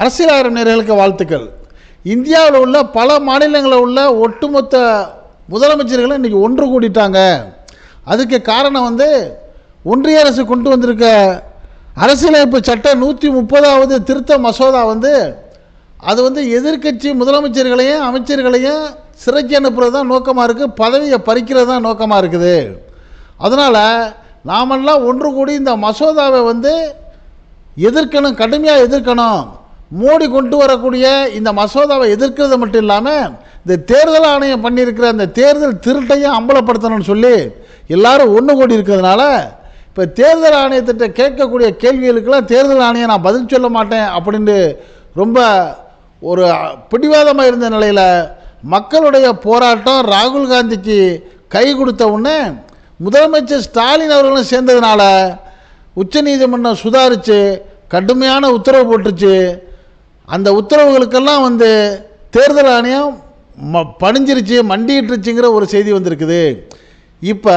அரசியல் நேர்களுக்கு வாழ்த்துக்கள். இந்தியாவில் உள்ள பல மாநிலங்களில் உள்ள ஒட்டுமொத்த முதலமைச்சர்களும் இன்றைக்கி ஒன்று கூடிட்டாங்க. அதுக்கு காரணம் வந்து ஒன்றிய அரசு கொண்டு வந்திருக்க அரசியலமைப்பு சட்டம் நூற்றி முப்பதாவது திருத்த மசோதா வந்து அது வந்து எதிர்க்கட்சி முதலமைச்சர்களையும் அமைச்சர்களையும் சிறைக்கு அனுப்புறது தான் நோக்கமாக இருக்குது பதவியை பறிக்கிறது தான் நோக்கமாக இருக்குது. அதனால் நாமெல்லாம் ஒன்று கூடி இந்த மசோதாவை வந்து எதிர்க்கணும் கடுமையாக எதிர்க்கணும். மோடி கொண்டு வரக்கூடிய இந்த மசோதாவை எதிர்க்கிறது மட்டும் இல்லாமல் இந்த தேர்தல் ஆணையம் பண்ணியிருக்கிற அந்த தேர்தல் திருட்டையும் அம்பலப்படுத்தணும்னு சொல்லி எல்லாரும் ஒன்று கூடி இருக்கிறதுனால இப்போ தேர்தல் ஆணையத்திட்ட கேட்கக்கூடிய கேள்விகளுக்கெல்லாம் தேர்தல் ஆணையம் நான் பதில் சொல்ல மாட்டேன் அப்படின்னு ரொம்ப ஒரு பிடிவாதமாக இருந்த நிலையில் மக்களுடைய போராட்டம் ராகுல் காந்திக்கு கை கொடுத்த உடனே முதலமைச்சர் ஸ்டாலின் அவர்களும் சேர்ந்ததுனால உச்சநீதிமன்றம் சுதாரித்து கடுமையான உத்தரவு போட்டுச்சு அந்த உத்தரவுகளுக்கெல்லாம் வந்து தேர்தல் ஆணையம் ம பணிஞ்சிருச்சு மண்டிட்டுருச்சுங்கிற ஒரு செய்தி வந்திருக்குது. இப்போ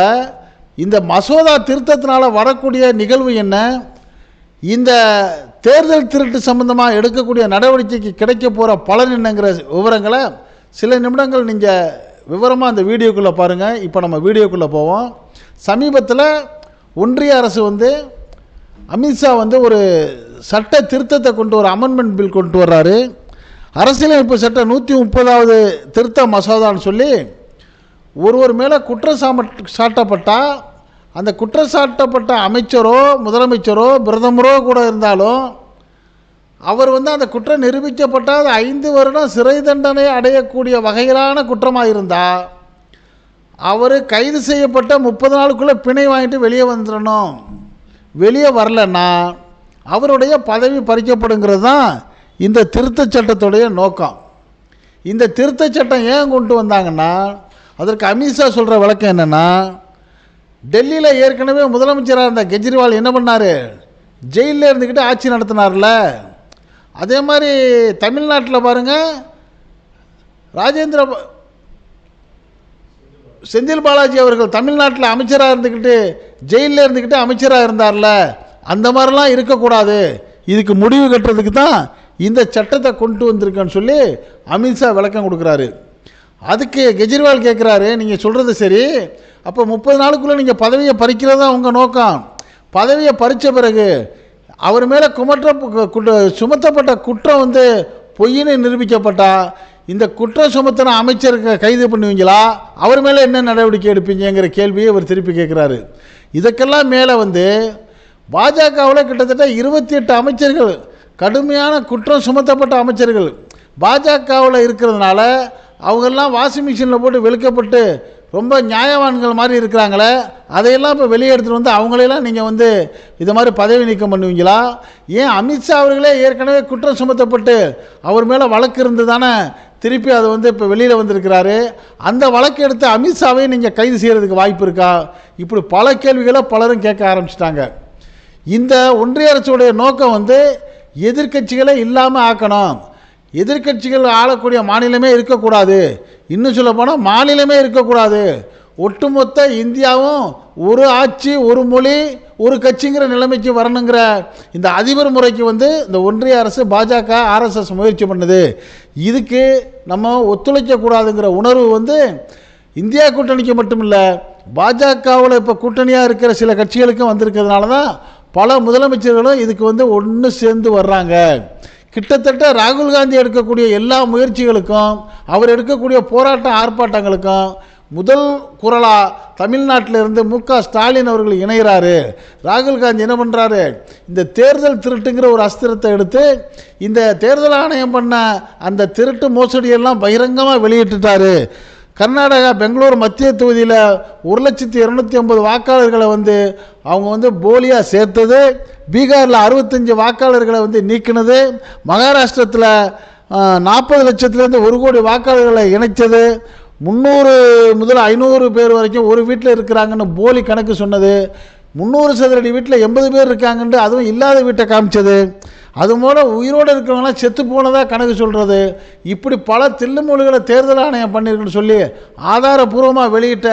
இந்த மசோதா திருத்தத்தினால் வரக்கூடிய நிகழ்வு என்ன? இந்த தேர்தல் திருட்டு சம்பந்தமாக எடுக்கக்கூடிய நடவடிக்கைக்கு கிடைக்க போகிற பலன் என்னங்கிற விவரங்களை சில நிமிடங்கள் நீங்கள் விவரமாக அந்த வீடியோக்குள்ளே பாருங்கள் இப்போ நம்ம வீடியோக்குள்ளே போவோம். சமீபத்தில் ஒன்றிய அரசு வந்து அமித்ஷா வந்து ஒரு சட்ட திருத்தத்தை கொண்டு வர அமெண்ட்மெண்ட் பில் கொண்டு வர்றாரு. அரசியலமைப்பு சட்டம் நூற்றி முப்பதாவது திருத்த மசோதான்னு சொல்லி ஒருவர் மேலே குற்றம் சாம சாட்டப்பட்டால் அந்த குற்றம் சாட்டப்பட்ட அமைச்சரோ முதலமைச்சரோ பிரதமரோ கூட இருந்தாலும் அவர் வந்து அந்த குற்றம் நிரூபிக்கப்பட்டால் அது ஐந்து வருடம் சிறை தண்டனை அடையக்கூடிய வகையிலான குற்றமாக இருந்தால் அவர் கைது செய்யப்பட்ட முப்பது நாளுக்குள்ளே பிணை வாங்கிட்டு வெளியே வந்துடணும் வெளியே வரலன்னா அவருடைய பதவி பறிக்கப்படுங்கிறது தான் இந்த திருத்தச் சட்டத்துடைய நோக்கம். இந்த திருத்தச் சட்டம் ஏன் கொண்டு வந்தாங்கன்னா அதற்கு அமித்ஷா சொல்கிற விளக்கம் என்னென்னா டெல்லியில் ஏற்கனவே முதலமைச்சராக இருந்த கெஜ்ரிவால் என்ன பண்ணார்? ஜெயிலில் இருந்துக்கிட்டு ஆட்சி நடத்தினார்ல. அதே மாதிரி தமிழ்நாட்டில் பாருங்கள் ராஜேந்திர செந்தில் பாலாஜி அவர்கள் தமிழ்நாட்டில் அமைச்சராக இருந்துக்கிட்டு ஜெயிலில் இருந்துக்கிட்டு அமைச்சராக இருந்தார்ல. அந்த மாதிரிலாம் இருக்கக்கூடாது. இதுக்கு முடிவு கட்டுறதுக்கு தான் இந்த சட்டத்தை கொண்டு வந்திருக்கேன்னு சொல்லி அமித்ஷா விளக்கம் கொடுக்குறாரு. அதுக்கு கெஜ்ரிவால் கேட்குறாரு நீங்கள் சொல்கிறது சரி அப்போ முப்பது நாளுக்குள்ளே நீங்கள் பதவியை பறிக்கிறது தான் உங்கள் நோக்கம். பதவியை பறித்த பிறகு அவர் மேலே குமற்ற சுமத்தப்பட்ட குற்றம் வந்து பொய்ன்னு நிரூபிக்கப்பட்டா இந்த குற்றம் சுமத்தின அமைச்சருக்கு கைது பண்ணுவீங்களா? அவர் மேலே என்ன நடவடிக்கை எடுப்பீங்கங்கிற கேள்வியை அவர் திருப்பி கேட்குறாரு. இதுக்கெல்லாம் மேலே வந்து பாஜகவில் கிட்டத்தட்ட இருபத்தி எட்டு அமைச்சர்கள் கடுமையான குற்றம் சுமத்தப்பட்ட அமைச்சர்கள். பாஜகவில் இருக்கிறதுனால அவங்கெல்லாம் வாஷிங் மிஷினில் போட்டு வெளுக்கப்பட்டு ரொம்ப நியாயவான்கள் மாதிரி இருக்கிறாங்களே அதையெல்லாம் இப்போ வெளியே எடுத்துகிட்டு வந்து அவங்களையெல்லாம் நீங்கள் வந்து இது மாதிரி பதவி நீக்கம் பண்ணுவீங்களா? ஏன் அமித்ஷா அவர்களே ஏற்கனவே குற்றம் சுமத்தப்பட்டு அவர் மேலே வழக்கு இருந்து தானே திருப்பி அது வந்து இப்போ வெளியில் வந்திருக்கிறாரு? அந்த வழக்கு எடுத்து அமித்ஷாவையும் நீங்கள் கைது செய்கிறதுக்கு வாய்ப்பு இருக்கா? இப்படி பல கேள்விகளை பலரும் கேட்க ஆரம்பிச்சிட்டாங்க. இந்த ஒன்றிய அரசுடைய நோக்கம் வந்து எதிர்க்கட்சிகளை இல்லாமல் ஆக்கணும். எதிர்க்கட்சிகள் ஆளக்கூடிய மாநிலமே இருக்கக்கூடாது. இன்னும் சொல்ல போனால் மாநிலமே இருக்கக்கூடாது. ஒட்டுமொத்த இந்தியாவும் ஒரு ஆட்சி ஒரு மொழி ஒரு கட்சிங்கிற நிலைமைக்கு வரணுங்கிற இந்த அதிபர் முறைக்கு வந்து இந்த ஒன்றிய அரசு பாஜக ஆர்எஸ்எஸ் முயற்சி பண்ணுது. இதுக்கு நம்ம ஒத்துழைக்கக்கூடாதுங்கிற உணர்வு வந்து இந்தியா கூட்டணிக்கு மட்டும் இல்லை பாஜகவில் இப்போ கூட்டணியாக இருக்கிற சில கட்சிகளுக்கும் வந்திருக்கிறதுனால தான் பல முதலமைச்சர்களும் இதுக்கு வந்து ஒன்று சேர்ந்து வர்றாங்க. கிட்டத்தட்ட ராகுல் காந்தி எடுக்கக்கூடிய எல்லா முயற்சிகளுக்கும் அவர் எடுக்கக்கூடிய போராட்ட ஆர்ப்பாட்டங்களுக்கும் முதல் குரலாக தமிழ்நாட்டில் இருந்து மு க ஸ்டாலின் அவர்கள் இணைகிறாரு ராகுல் காந்தி என்ன பண்ணுறாரு இந்த தேர்தல் திருட்டுங்கிற ஒரு அஸ்திரத்தை எடுத்து இந்த தேர்தல் ஆணையம் பண்ண அந்த திருட்டு மோசடியெல்லாம் பகிரங்கமாக வெளியிட்டுட்டாரு. கர்நாடகா பெங்களூர் மத்திய தொகுதியில் ஒரு லட்சத்தி இரநூத்தி ஐம்பது வாக்காளர்களை வந்து அவங்க வந்து போலியாக சேர்த்தது. பீகாரில் அறுபத்தஞ்சு வாக்காளர்களை வந்து நீக்கினது. மகாராஷ்டிரத்தில் நாற்பது லட்சத்துலேருந்து ஒரு கோடி வாக்காளர்களை இணைச்சது முந்நூறு முதல் ஐநூறு பேர் வரைக்கும் ஒரு வீட்டில் இருக்கிறாங்கன்னு போலி கணக்கு சொன்னது. முந்நூறு சதுரடி வீட்டில் எண்பது பேர் இருக்காங்கன்ட்டு அதுவும் இல்லாத வீட்டை காமிச்சது. அது மூல உயிரோடு இருக்கிறவங்களாம் செத்து போனதாக கணக்கு சொல்கிறது இப்படி பல தில்லுமொழிகளை தேர்தல் ஆணையம் பண்ணியிருக்குன்னு சொல்லி ஆதாரபூர்வமாக வெளியிட்ட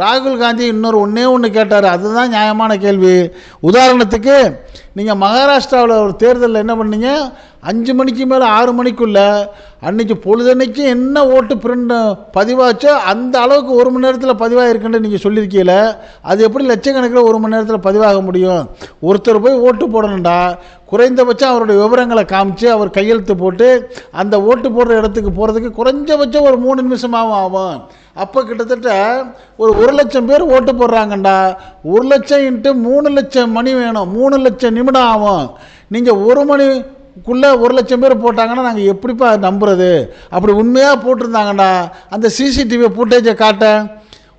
ராகுல் காந்தி இன்னொரு ஒன்றே ஒன்று கேட்டார். அதுதான் நியாயமான கேள்வி. உதாரணத்துக்கு நீங்கள் மகாராஷ்டிராவில் ஒரு தேர்தலில் என்ன பண்ணீங்க? அஞ்சு மணிக்கு மேலே ஆறு மணிக்குள்ளே அன்னைக்கு பொழுதன்னைக்கு என்ன ஓட்டு பிரிண்ட் பதிவாச்சோ அந்த அளவுக்கு ஒரு மணி நேரத்தில் பதிவாகிருக்குன்னு நீங்கள் சொல்லியிருக்கீங்கள அது எப்படி லட்சக்கணக்கில் ஒரு மணி நேரத்தில் பதிவாக முடியும்? ஒருத்தர் போய் ஓட்டு போடணும்டா குறைந்தபட்சம் அவருடைய விவரங்களை காமிச்சு அவர் கையெழுத்து போட்டு அந்த ஓட்டு போடுற இடத்துக்கு போகிறதுக்கு குறைஞ்சபட்சம் ஒரு மூணு நிமிஷமாகவும் ஆகும். அப்போ கிட்டத்தட்ட ஒரு ஒரு லட்சம் பேர் ஓட்டு போடுறாங்கண்டா. ஒரு லட்சம் இன்ட்டு மூணு லட்சம் மணி வேணும். மூணு லட்சம் நிமிடம் ஆகும். நீங்கள் ஒரு மணி குள்ளே ஒரு லட்சம் பேர் போட்டாங்கன்னா நாங்கள் எப்படிப்பா நம்புறது? அப்படி உண்மையாக போட்டிருந்தாங்கடா அந்த சிசிடிவி ஃபுட்டேஜை காட்டேன்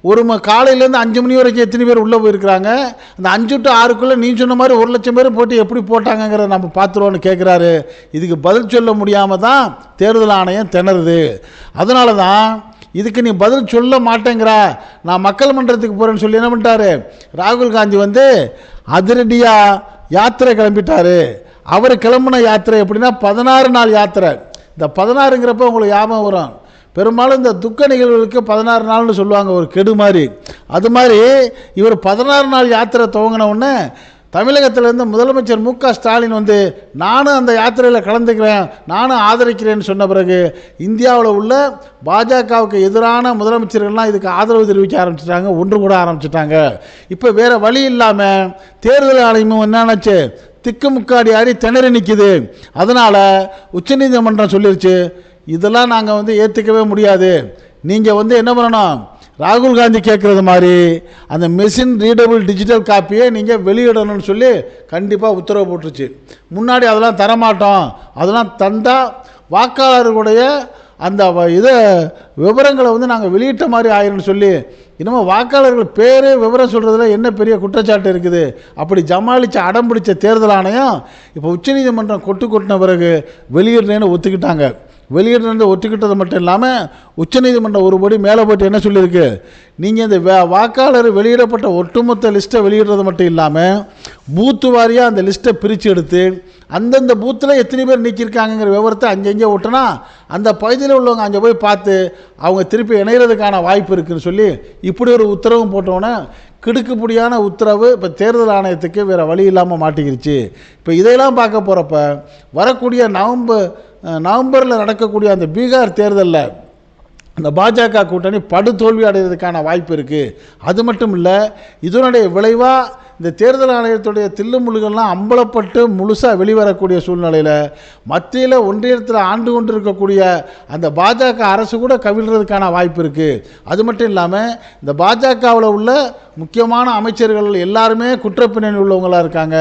ஒரு ம காலையிலேருந்து அஞ்சு மணி வரைக்கும் எத்தனை பேர் உள்ளே போயிருக்கிறாங்க? அந்த அஞ்சு டு ஆறுக்குள்ளே நீ சொன்ன மாதிரி ஒரு லட்சம் பேர் போட்டு எப்படி போட்டாங்கங்கிறத நம்ம பார்த்துருவோன்னு கேட்குறாரு இதுக்கு பதில் சொல்ல முடியாமல் தான் தேர்தல் ஆணையம் திணறுது. அதனால தான் இதுக்கு நீ பதில் சொல்ல மாட்டேங்கிறா. நான் மக்கள் மன்றத்துக்கு போகிறேன்னு சொல்லி என்ன பண்ணிட்டாரு? ராகுல் காந்தி வந்து அதிரடியாக யாத்திரை கிளம்பிட்டாரு. அவர் கிளம்புன யாத்திரை எப்படின்னா பதினாறு நாள் யாத்திரை. இந்த பதினாறுங்கிறப்ப உங்களுக்கு ஞாபகம் வரும். பெரும்பாலும் இந்த துக்க நிகழ்வுகளுக்கு பதினாறு நாள்னு சொல்லுவாங்க ஒரு கெடு மாதிரி. அது மாதிரி இவர் பதினாறு நாள் யாத்திரை துவங்கின உடனே தமிழகத்திலேருந்து முதலமைச்சர் மு க ஸ்டாலின் வந்து நானும் அந்த யாத்திரையில் கலந்துக்கிறேன் நானும் ஆதரிக்கிறேன்னு சொன்ன பிறகு இந்தியாவில் உள்ள பாஜகவுக்கு எதிரான முதலமைச்சர்கள்லாம் இதுக்கு ஆதரவு தெரிவிக்க ஆரம்பிச்சிட்டாங்க ஒன்று கூட ஆரம்பிச்சிட்டாங்க. இப்போ வேறு வழி இல்லாமல் தேர்தல் ஆணையமும் என்னாச்சு திக்குமுக்காடி ஆடி திணறி நிற்கிது அதனால் உச்சநீதிமன்றம் சொல்லிருச்சு இதெல்லாம் நாங்கள் வந்து ஏற்றுக்கவே முடியாது. நீங்கள் வந்து என்ன பண்ணணும்? ராகுல் காந்தி கேட்குறது மாதிரி அந்த மெஷின் ரீடபிள் டிஜிட்டல் காப்பியை நீங்கள் வெளியிடணும்னு சொல்லி கண்டிப்பாக உத்தரவு போட்டுருச்சு. முன்னாடி அதெல்லாம் தரமாட்டோம். அதெல்லாம் தந்தால் வாக்காளர்களுடைய அந்த இதை விவரங்களை வந்து நாங்கள் வெளியிட்ட மாதிரி ஆயிரும்னு சொல்லி இன்னமும் வாக்காளர்கள் பேர் விவரம் சொல்கிறதுல என்ன பெரிய குற்றச்சாட்டு இருக்குது? அப்படி ஜமாளித்து அடம் பிடிச்ச தேர்தல் ஆணையம் இப்போ உச்சநீதிமன்றம் கொட்டு கொட்டின பிறகு வெளியிடுறேன்னு ஒத்துக்கிட்டாங்க. வெளியிடுறது ஒத்துக்கிட்டது மட்டும் இல்லாமல் உச்சநீதிமன்றம் ஒருபடி மேலே போட்டு என்ன சொல்லியிருக்கு? நீங்கள் இந்த வே- வாக்காளர் வெளியிடப்பட்ட ஒட்டுமொத்த லிஸ்ட்டை வெளியிடுறது மட்டும் இல்லாமல் பூத்து வாரியாக அந்த லிஸ்ட்டை பிரித்து எடுத்து அந்தந்த பூத்தில் எத்தனை பேர் நீக்கியிருக்காங்கங்கிற விவரத்தை அங்கங்கே விட்டனா அந்த பகுதியில் உள்ளவங்க அங்கே போய் பார்த்து அவங்க திருப்பி இணையிறதுக்கான வாய்ப்பு இருக்குன்னு சொல்லி இப்படி ஒரு உத்தரவும் போட்டோன்னே கிடுக்குப்படியான உத்தரவு இப்போ தேர்தல் ஆணையத்துக்கு வேறு வழி இல்லாமல் மாட்டிக்கிருச்சு. இப்போ இதையெல்லாம் பார்க்க போகிறப்ப வரக்கூடிய நவம்பர் நவம்பரில் நடக்கக்கூடிய அந்த பீகார் தேர்தலில் அந்த பாஜக கூட்டணி படுதோல்வி அடைகிறதுக்கான வாய்ப்பு இருக்குது அது மட்டும் இல்லை இதனுடைய விளைவாக இந்த தேர்தல் ஆணையத்துடைய தில்லுமுள்ளுகள்லாம் அம்பலப்பட்டு முழுசாக வெளிவரக்கூடிய சூழ்நிலையில் மத்தியில் ஒன்றியத்தில் ஆண்டு கொண்டு இருக்கக்கூடிய அந்த பாஜக அரசு கூட கவிழ்றதுக்கான வாய்ப்பு இருக்குது அது மட்டும் இல்லாமல் இந்த பாஜகவில் உள்ள முக்கியமான அமைச்சர்கள் எல்லாருமே குற்றப்பின்னணி உள்ளவங்களாக இருக்காங்க.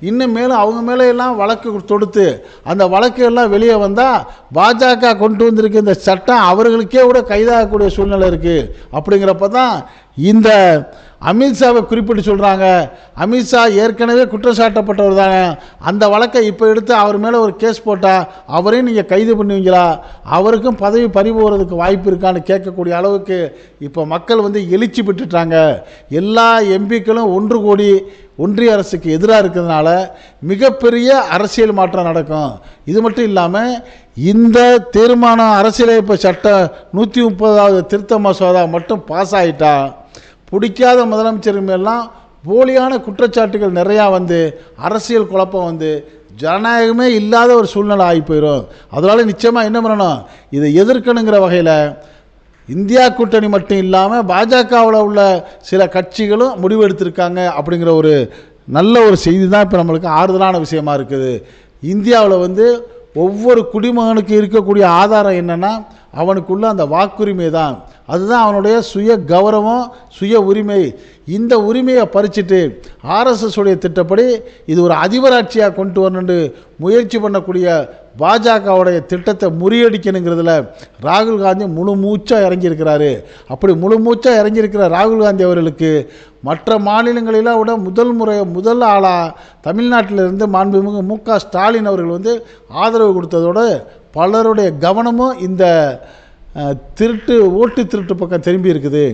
இன்னும் மேலும் அவங்க மேலே எல்லாம் வழக்கு தொடுத்து அந்த வழக்கு எல்லாம் வெளியே வந்தால் பாஜக கொண்டு வந்திருக்க இந்த சட்டம் அவர்களுக்கே கூட கைதாகக்கூடிய சூழ்நிலை இருக்குது அப்படிங்கிறப்ப தான் இந்த அமித்ஷாவை குறிப்பிட்டு சொல்கிறாங்க அமித்ஷா ஏற்கனவே குற்றம் சாட்டப்பட்டவர் தானே. அந்த வழக்கை இப்போ எடுத்து அவர் மேலே ஒரு கேஸ் போட்டால் அவரையும் நீங்கள் கைது பண்ணுவீங்களா? அவருக்கும் பதவி பறிபோகிறதுக்கு வாய்ப்பு இருக்கான்னு கேட்கக்கூடிய அளவுக்கு இப்போ மக்கள் வந்து எழுச்சி பெற்றுட்டாங்க. எல்லா எம்பிக்களும் ஒன்று கூடி ஒன்றிய அரசுக்கு எதிராக இருக்கிறதுனால மிகப்பெரிய அரசியல் மாற்றம் நடக்கும். இது மட்டும் இல்லாமல் இந்த தீர்மானம் அரசியலமைப்பு சட்டம் நூற்றி முப்பதாவது திருத்த மசோதா மட்டும் பாஸ் ஆகிட்டா பிடிக்காத முதலமைச்சர் மேலாம் போலியான குற்றச்சாட்டுகள் நிறையா வந்து அரசியல் குழப்பம் வந்து ஜனநாயகமே இல்லாத ஒரு சூழ்நிலை ஆகி போயிடும் அதனால் நிச்சயமாக என்ன பண்ணணும்? இதை எதிர்க்கணுங்கிற வகையில் இந்தியா கூட்டணி மட்டும் இல்லாமல் பாஜகவில் உள்ள சில கட்சிகளும் முடிவெடுத்திருக்காங்க அப்படிங்கிற ஒரு நல்ல ஒரு செய்தி தான் இப்போ நம்மளுக்கு ஆறுதலான விஷயமா இருக்குது. இந்தியாவில் வந்து ஒவ்வொரு குடிமகனுக்கு இருக்கக்கூடிய ஆதாரம் என்னென்னா அவனுக்குள்ள அந்த வாக்குரிமை தான். அதுதான் அவனுடைய சுய கௌரவம் சுய உரிமை. இந்த உரிமையை பறிச்சுட்டு ஆர்எஸ்எஸ் உடைய திட்டப்படி இது ஒரு அதிபராட்சியாக கொண்டு வரணுன்னு முயற்சி பண்ணக்கூடிய பாஜகவுடைய திட்டத்தை முறியடிக்கணுங்கிறதுல ராகுல் காந்தி முழு மூச்சாக இறங்கியிருக்கிறாரு. அப்படி முழு மூச்சாக இறங்கியிருக்கிற ராகுல் காந்தி அவர்களுக்கு மற்ற மாநிலங்களெல்லாம் விட முதல் முறை முதல் ஆளாக தமிழ்நாட்டிலிருந்து மாண்புமிகு மு க ஸ்டாலின் அவர்கள் வந்து ஆதரவு கொடுத்ததோடு பலருடைய கவனமும் இந்த திருட்டு ஓட்டு திருட்டு பக்கம் திரும்பி இருக்குது.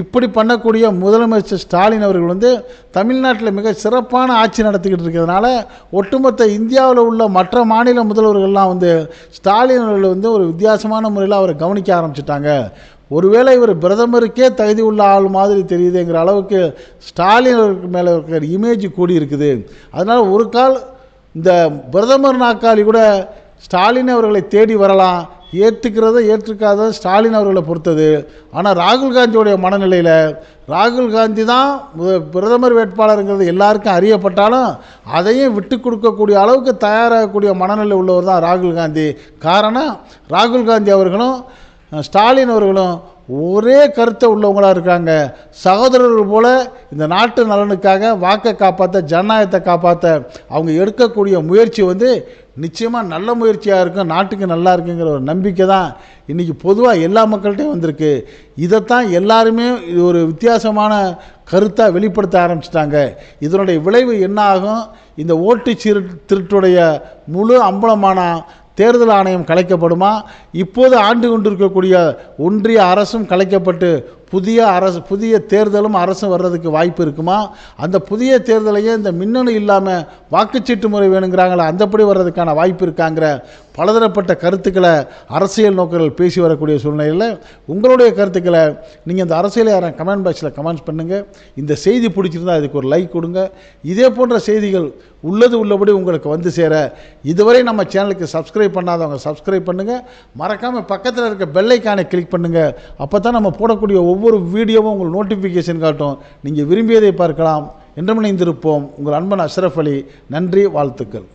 இப்படி பண்ணக்கூடிய முதலமைச்சர் ஸ்டாலின் அவர்கள் வந்து தமிழ்நாட்டில் மிக சிறப்பான ஆட்சி நடத்திக்கிட்டு இருக்கிறதுனால ஒட்டுமொத்த இந்தியாவில் உள்ள மற்ற மாநில முதல்வர்கள்லாம் வந்து ஸ்டாலின் அவர்கள் வந்து ஒரு வித்தியாசமான முறையில் அவரை கவனிக்க ஆரம்பிச்சிட்டாங்க. ஒருவேளை இவர் பிரதமருக்கே தகுதி உள்ள ஆள் மாதிரி தெரியுதுங்கிற அளவுக்கு ஸ்டாலின் அவருக்கு மேலே இருக்கிற இமேஜ் கூடி இருக்குது. அதனால் ஒரு கால் இந்த பிரதமர் நாற்காலி கூட ஸ்டாலின் அவர்களை தேடி வரலாம். ஏற்றுக்கிறத ஏற்றுக்காத ஸ்டாலின் அவர்களை பொறுத்தது. ஆனால் ராகுல் காந்தியோடைய மனநிலையில் ராகுல் காந்தி தான் பிரதமர் வேட்பாளருங்கிறது எல்லாருக்கும் அறியப்பட்டாலும் அதையும் விட்டு கொடுக்கக்கூடிய அளவுக்கு தயாராகக்கூடிய மனநிலை உள்ளவர் தான் ராகுல் காந்தி. காரணம் ராகுல் காந்தி அவர்களும் ஸ்டாலின் அவர்களும் ஒரே கருத்தை உள்ளவங்களாக இருக்காங்க. சகோதரர்கள் போல் இந்த நாட்டு நலனுக்காக வாக்கை காப்பாற்ற ஜனநாயகத்தை காப்பாற்ற அவங்க எடுக்கக்கூடிய முயற்சி வந்து நிச்சயமாக நல்ல முயற்சியாக இருக்கும் நாட்டுக்கு நல்லா இருக்குங்கிற ஒரு நம்பிக்கை தான் இன்றைக்கி பொதுவாக எல்லா மக்கள்கிட்டையும் வந்திருக்கு. இதைத்தான் எல்லாருமே இது ஒரு வித்தியாசமான கருத்தாக வெளிப்படுத்த ஆரம்பிச்சிட்டாங்க. இதனுடைய விளைவு என்ன ஆகும்? இந்த ஓட்டு சிறு திருட்டுடைய முழு அம்பலமான தேர்தல் ஆணையம் கலைக்கப்படுமா? இப்போது ஆண்டு கொண்டிருக்கக்கூடிய ஒன்றிய அரசும் கலைக்கப்பட்டு புதிய அரசு புதிய தேர்தலும் அரசும் வர்றதுக்கு வாய்ப்பு இருக்குமா? அந்த புதிய தேர்தலையே இந்த மின்னணு இல்லாமல் வாக்குச்சீட்டு முறை வேணுங்கிறாங்களா அந்தப்படி வர்றதுக்கான வாய்ப்பு இருக்காங்கிற பலதரப்பட்ட கருத்துக்களை அரசியல் நோக்கர்கள் பேசி வரக்கூடிய சூழ்நிலையில் உங்களுடைய கருத்துக்களை நீங்கள் இந்த அரசியல் யாரும் கமெண்ட் பாக்ஸில் கமெண்ட்ஸ் பண்ணுங்கள் இந்த செய்தி பிடிச்சிருந்தா அதுக்கு ஒரு லைக் கொடுங்க. இதே போன்ற செய்திகள் உள்ளது உள்ளபடி உங்களுக்கு வந்து சேர இதுவரை நம்ம சேனலுக்கு சப்ஸ்கிரைப் பண்ணாதவங்க சப்ஸ்கிரைப் பண்ணுங்கள் மறக்காமல் பக்கத்தில் இருக்க பெல்லைக்கானை கிளிக் பண்ணுங்கள் அப்போ தான் நம்ம போடக்கூடிய ஒவ்வொரு ஒவ்வொரு வீடியோவும் உங்களுக்கு நோட்டிஃபிகேஷன் காட்டும். நீங்கள் விரும்பியதை பார்க்கலாம். என்றமணிந்திருப்போம் உங்கள் அன்பன் அஷ்ரஃப் அலி. நன்றி வாழ்த்துக்கள்.